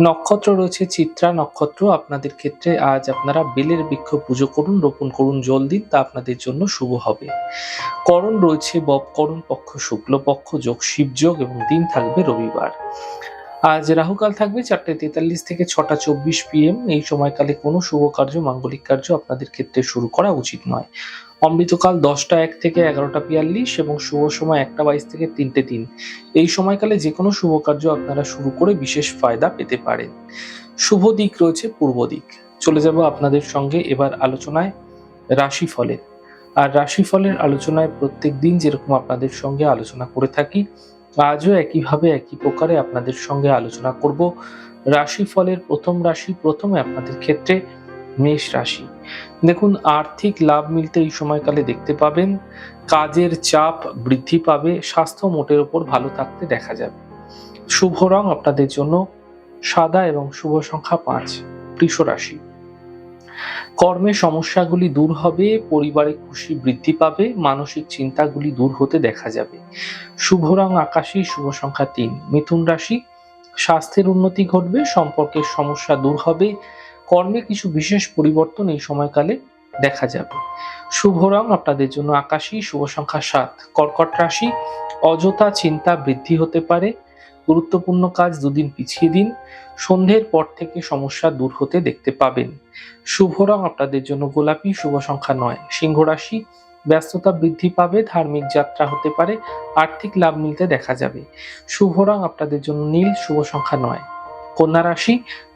নক্ষত্র রয়েছে, চিত্রা নক্ষত্র। আপনাদের ক্ষেত্রে আজ আপনারা বেলের বৃক্ষ পুজো করুন, রোপণ করুন, জল দিন, তা আপনাদের জন্য শুভ হবে। করণ রয়েছে ববকরণ পক্ষ শুক্লপক্ষ যোগ শিবযোগ এবং দিন থাকবে রবিবার। আজ রাহুকাল থাকবে চারটে তেতাল্লিশ থেকে ছটা চব্বিশ পিএম এই সময়কালে কোনো শুভ কার্য, মাঙ্গলিক কার্য আপনাদের ক্ষেত্রে শুরু করা উচিত নয়। অমৃতকাল দশটা এক থেকে এগারোটা বিয়াল্লিশ এবং শুভ সময় একটা বাইশ থেকে তিনটে তিন। এই সময়কালে যে কোনো শুভ কার্য আপনারা শুরু করে বিশেষ ফায়দা পেতে পারেন শুভ দিক রয়েছে পূর্ব দিক। চলে যাব আপনাদের সঙ্গে এবার আলোচনায় রাশিফলের। আর রাশিফলের আলোচনায় প্রত্যেক দিন যেরকম আপনাদের সঙ্গে আলোচনা করে থাকি, আজও একইভাবে একই প্রকারে আপনাদের সঙ্গে আলোচনা করব। রাশিফলের প্রথম রাশি প্রথমে আপনাদের ক্ষেত্রে মেষ রাশি। দেখুন, আর্থিক লাভ মিলতে এই সময়কালে দেখতে পাবেন, কাজের চাপ বৃদ্ধি পাবে, স্বাস্থ্য মোটের ওপর ভালো থাকতে দেখা যাবে। শুভ রং আপনাদের জন্য, সাদা এবং শুভ সংখ্যা পাঁচ, বৃষ রাশি। কর্মের সমস্যাগুলি দূর হবে, পরিবারে খুশি বৃদ্ধি পাবে, মানসিক চিন্তাগুলি দূর হতে দেখা যাবে। শুভ রং আকাশী, শুভ সংখ্যা তিন, মিথুন রাশি। স্বাস্থ্যের উন্নতি ঘটবে, সম্পর্কের সমস্যা দূর হবে কর্মে কিছু বিশেষ পরিবর্তন এই সময়কালে দেখা যাবে। শুভ রং আপনাদের জন্য আকাশী, শুভ সংখ্যা সাত। কর্কট রাশি, অযথা চিন্তা বৃদ্ধি হতে পারে। গুরুত্বপূর্ণ কাজ দুদিন পিছিয়ে দিন। সন্ধ্যের পর থেকে সমস্যা দূর হতে দেখতে পাবেন। শুভ রং আপনাদের জন্য গোলাপি, শুভ সংখ্যা নয়। সিংহ রাশি, ব্যস্ততা বৃদ্ধি পাবে, ধার্মিক যাত্রা হতে পারে, আর্থিক লাভ মিলতে দেখা যাবে। শুভ রং আপনাদের জন্য নীল, শুভ সংখ্যা নয়। কন্যা রাশি,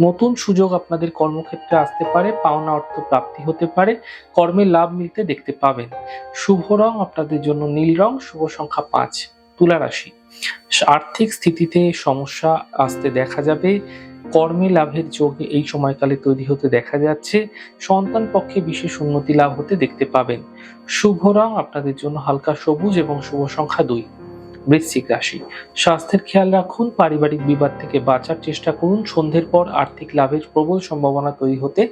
নতুন সুযোগ আপনাদের কর্মক্ষেত্রে আসতে পারে, পাওনা অর্থ প্রাপ্তি হতে পারে, কর্মে লাভ মিলতে দেখতে পাবেন। শুভ রং আপনাদের জন্য নীল রং, শুভ সংখ্যা পাঁচ, তুলা রাশি। আর্থিক স্থিতিতে সমস্যা আসতে দেখা যাবে, কর্মে লাভের যোগ এই সময়কালে তৈরি হতে দেখা যাচ্ছে, সন্তান পক্ষে বিশেষ উন্নতি লাভ হতে দেখতে পাবেন। শুভ রং আপনাদের জন্য হালকা সবুজ এবং শুভ সংখ্যা দুই। বৃশ্চিক রাশি। স্বাস্থ্যের খেয়াল রাখুন, পারিবারিক বিবাদ থেকে বাঁচার চেষ্টা করুন, সন্ধ্যের পর আর্থিক লাভের প্রবল সম্ভাবনা তৈরি হতে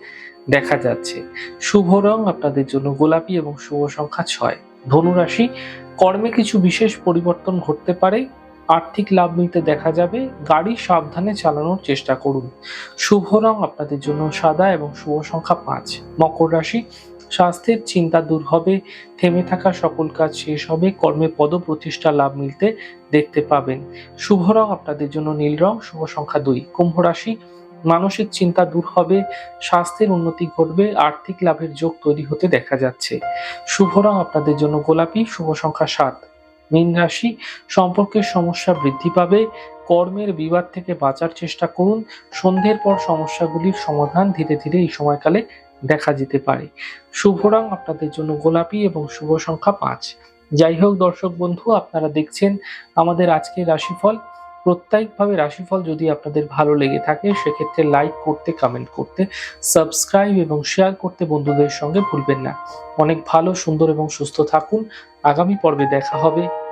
দেখা যাচ্ছে। শুভ রং আপনাদের জন্য গোলাপি এবং শুভ সংখ্যা ছয়। ধনুরাশি কর্মে কিছু বিশেষ পরিবর্তন ঘটতে পারে, আর্থিক লাভ মিলতে দেখা যাবে, গাড়ি সাবধানে চালানোর চেষ্টা করুন। শুভ রং আপনাদের জন্য সাদা এবং শুভ সংখ্যা পাঁচ। মকর রাশি স্বাস্থ্যের চিন্তা দূর হবে, থেমে থাকা সকল কাজ শেষ হবে, কর্মে পদ প্রতিষ্ঠা লাভ মিলতে দেখতে পাবেন। শুভ রং আপনাদের জন্য নীল রং, শুভ সংখ্যা দুই। কুম্ভ রাশি, মানসিক চিন্তা দূর হবে, স্বাস্থ্যের উন্নতি ঘটবে, আর্থিক লাভের যোগ তৈরি হতে দেখা যাচ্ছে। শুভ রং আপনাদের জন্য গোলাপি, শুভ সংখ্যা সাত। মীন রাশি, সম্পর্কের সমস্যা বৃদ্ধি পাবে, কর্মের বিবাদ থেকে বাঁচার চেষ্টা করুন, সন্ধ্যের পর সমস্যাগুলির সমাধান ধীরে ধীরে এই সময়কালে দেখা যেতে পারে। শুভ রং আপনাদের জন্য গোলাপি এবং শুভ সংখ্যা পাঁচ। যাই হোক দর্শক বন্ধু, আপনারা দেখছেন আমাদের আজকের রাশিফল। প্রত্যেকভাবে রাশিফল যদি আপনাদের ভালো লেগে থাকে, সেক্ষেত্রে লাইক করতে কমেন্ট করতে সাবস্ক্রাইব এবং শেয়ার করতে বন্ধুদের সঙ্গে ভুলবেন না। অনেক ভালো, সুন্দর এবং সুস্থ থাকুন। আগামী পর্বে দেখা হবে।